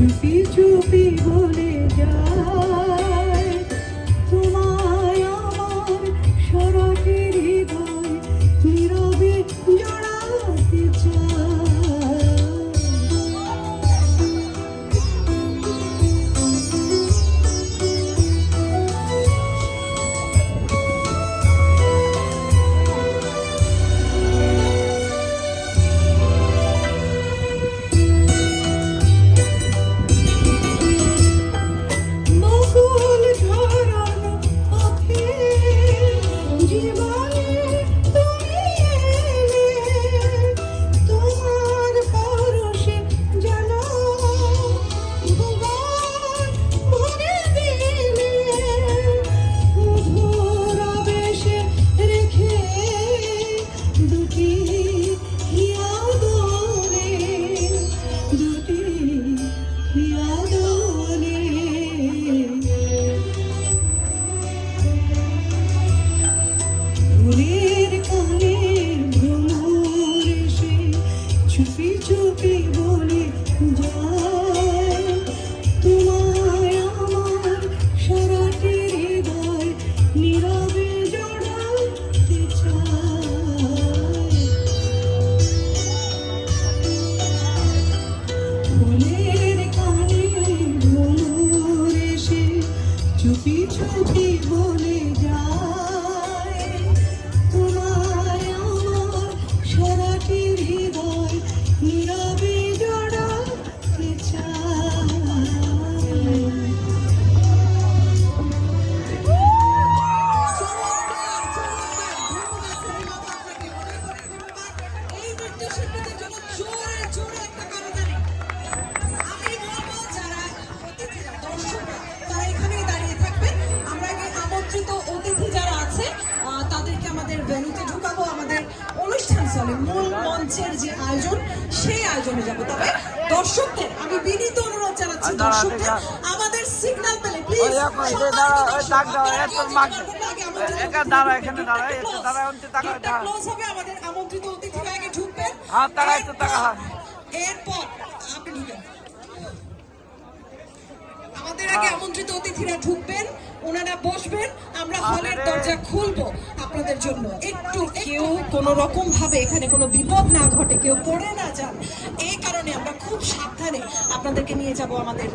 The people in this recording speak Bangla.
চুপি চুপি বলে যায় mulher. আয়োজন সেই আয়োজনে যাব। তবে দর্শকদের আমি বিনীত অনুরোধ জানাচ্ছি দর্শকদের আমাদের সিগন্যাল পেলে প্লিজ যে দাঁড়া, এখানে দাঁড়া, দাঁড়া, আমাদের আমন্ত্রিত অতিথিরা আগে ঢুকবেন। একটু। এরপর আপনি ঢুকেন। আমাদের আগে আমন্ত্রিত অতিথিরা ঢুকবেন। ওনারা বসবেন আমরা হলের দরজা খুলবো আপনাদের জন্য। একটু কেউ কোন রকম ভাবে এখানে কোনো বিপদ না ঘটে কেউ পড়ে না যান। এই কারণে আমরা খুব সাবধানে আপনাদেরকে নিয়ে যাব আমাদের